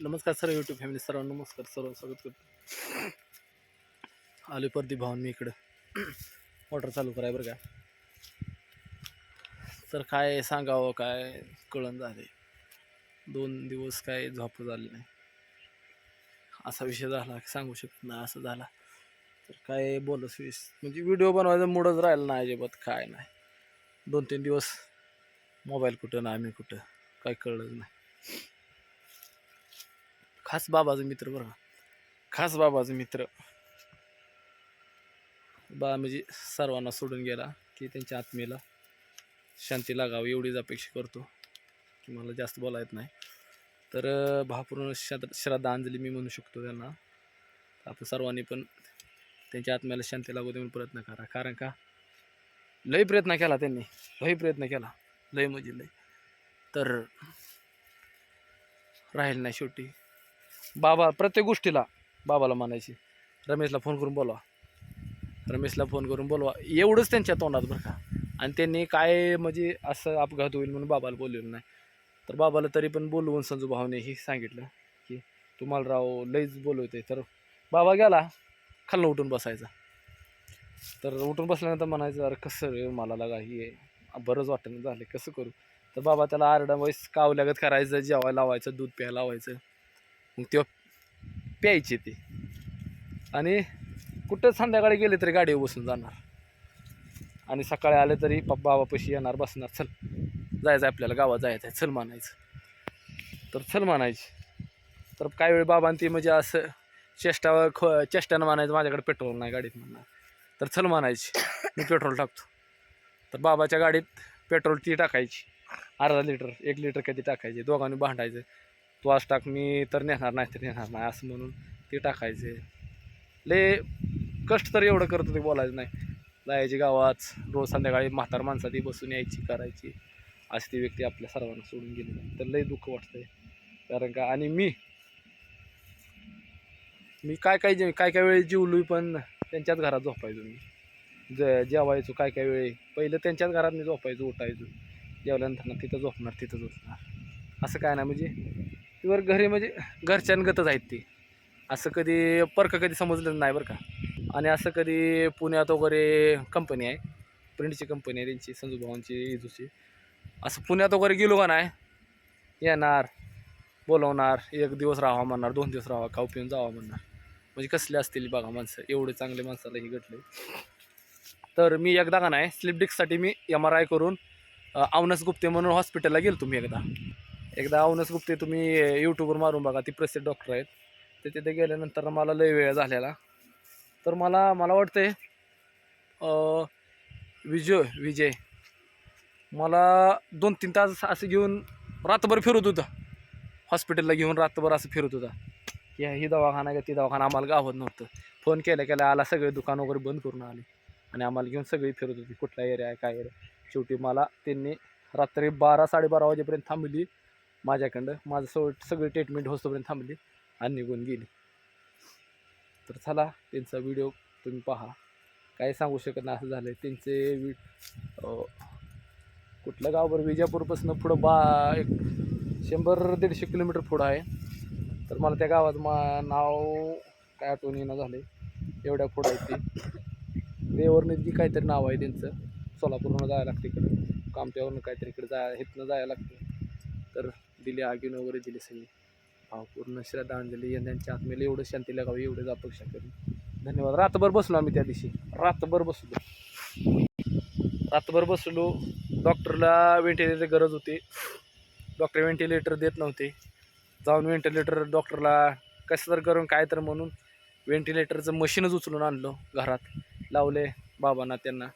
नमस्कार sir YouTube family sir नमस्कार. सर्व स्वागत करतो. आलो प्रदीप भाऊन मी इकडं. मोटर चालू कराय बरं का? तर काय सांगावं काय कळण झाले दोन दिवस काय झोप झाली नाही. असा विषय झाला सांगू शकत नाही असं झाला. तर काय बोलस विष म्हणजे व्हिडिओ बनवायचा मूडच राहिला नाही अजिबात काय नाही. दोन तीन दिवस मोबाईल कुठं ना आम्ही कुठं काय कळलंच नाही. खास बाबाचा मित्र बरं खास बाबाचा मित्र. बा म्हणजे सर्वांना सोडून गेला की त्यांच्या आत्मेला शांती लागावी एवढीच अपेक्षा करतो. की मला जास्त बोला येत नाही. तर भापूर्ण श्रद्धा श्रद्धांजली मी म्हणू शकतो त्यांना. आपण सर्वांनी पण त्यांच्या आत्म्याला शांती लागू देऊन प्रयत्न करा. कारण का? लय प्रयत्न केला त्यांनी. लय प्रयत्न केला. लय म्हणजे लय. तर राहील नाही शेवटी. बाबा प्रत्येक गोष्टीला बाबाला म्हणायची. रमेशला फोन करून बोलवा. रमेशला फोन करून बोलवा. एवढंच त्यांच्या तोंडात बरं का. आणि त्यांनी काय म्हणजे असं अपघात होईल म्हणून बाबाला बोललेलं नाही. तर बाबाला तरी पण बोलवून संजू भावने हे सांगितलं की तुम्हाला राव लईच बोलवते तर बाबा गेला. खाल्लं उठून बसायचा. तर उठून बसल्यानंतर म्हणायचं अरे कसं रे मला लागा हे बरंच वाटणं झालं कसं करू? तर बाबा त्याला आरडा वैस कावल्यागत करायचं जेवायला लावायचं दूध प्यायला लावायचं. मग तेव्हा प्यायची ते. आणि कुठं संध्याकाळी गेले तरी गाडीवर बसून जाणार. आणि सकाळी आले तरी पप्पा बाबापाशी येणार बसणार. चल जायचं आपल्याला गावात जायचं आहे चल मानायचं तर चल मानायची तर काही वेळ बाबांनी ती म्हणजे असं चेष्टावर ख चेष्टानं मानायचं माझ्याकडे पेट्रोल नाही गाडीत म्हणणार. तर चल मानायची मी पेट्रोल टाकतो. तर बाबाच्या गाडीत पेट्रोल ती टाकायची. अर्धा लिटर एक लिटर कधी टाकायची? दोघांनी भांडायचं. तू आज टाक मी तर नेणार नाही तर नेणार नाही असं म्हणून ते टाकायचे. ले कष्ट तर एवढं करत होते बोलायचं नाही. जायची गावात रोज संध्याकाळी म्हातार माणसात बसून यायची करायची. अशी ती व्यक्ती आपल्या सर्वांना सोडून गेली तर लई दुःख वाटतंय. कारण का आणि मी मी काय काय जे काय काय वेळी जीवलोय पण त्यांच्याच घरात झोपायचो मी. ज जेवायचो काय काय वेळी. पहिलं त्यांच्याच घरात मी झोपायचो उठायचो. जेवल्यानंतर तिथं झोपणार तिथं झोपणार असं काय नाही म्हणजे वर घरी म्हणजे घरच्यांगतच आहेत ती. असं कधी परकं कधी समजलं नाही बरं का. आणि असं कधी पुण्यात वगैरे कंपनी आहे. प्रिंटची कंपनी आहे त्यांची संजू भावांची इजूची. असं पुण्यात वगैरे गेलो का नाही येणार बोलवणार एक दिवस राहावा म्हणणार दोन दिवस राहावा खाऊ पिऊन जावा म्हणणार. म्हणजे कसले असतील बघा माणसं एवढे चांगले माणसाला हे घडले. तर मी एकदा का नाही स्लिप डिस्कसाठी मी एम आर आय करून अवनस गुप्ते म्हणून हॉस्पिटलला गेलो तुम्ही एकदा. एकदा अवनस गुप्ते तुम्ही यूट्यूबवर मारून बघा ती प्रसिद्ध डॉक्टर आहेत. ते तिथे गेल्यानंतर मला लय वेळ झालेला. तर मला मला वाटते विजय विजय मला दोन तीन तास असं घेऊन रातभर फिरत होता. हॉस्पिटलला घेऊन रातभर असं फिरत होता. की ही दवाखाना का ती दवाखाना आम्हाला गावत नव्हतं. फोन केल्या केल्या आला सगळे दुकान वगैरे बंद करून आले. आणि आम्हाला घेऊन सगळी फिरत होती. कुठला एरिया आहे काय एरिया शेवटी मला त्यांनी रात्री बारा साडेबारा वाजेपर्यंत थांबली. माझ्याकडं. माझं सगळं सगळी ट्रीटमेंट होतोपर्यंत थांबली आणि निघून गेली. तर चला त्यांचा व्हिडिओ तुम्ही पहा. काय सांगू शकत नाही असं झालं आहे त्यांचे वि कुठलं गाव बरं? विजापूरपासून पुढं बा एक शंभर दीडशे किलोमीटर पुढं आहे. तर मला त्या गावात मा नाव काय आठवण येणं झालं एवढ्या पुढं आहे ती. देवरनिधी काहीतरी नाव आहे त्यांचं. सोलापूरवरून जायला लागतं इकडं. कामत्यावरनं काहीतरी इकडे जाय इथनं जायला लागतं. तर दिली आगीन वगैरे दिली सगळी. भावपूर्ण श्रद्धांजली आणि त्यांच्या आत्मेला एवढं शांती लागावी एवढंच अपेक्षा करी धन्यवाद. रातभर बसलो आम्ही त्या दिवशी. रातभर बसलो. रातभर बसलो. डॉक्टरला व्हेंटिलेटर गरज होती. डॉक्टर व्हेंटिलेटर देत नव्हते. जाऊन व्हेंटिलेटर डॉक्टरला कसं तर करून काय तर म्हणून व्हेंटिलेटरचं मशीनच उचलून आणलो घरात. लावले बाबांना त्यांना.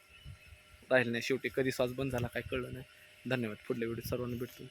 राहिले नाही शेवटी. कधी श्वास बंद झाला काय कळलं नाही. धन्यवाद. पुढल्या व्हिडिओ सर्वांना भेटतो.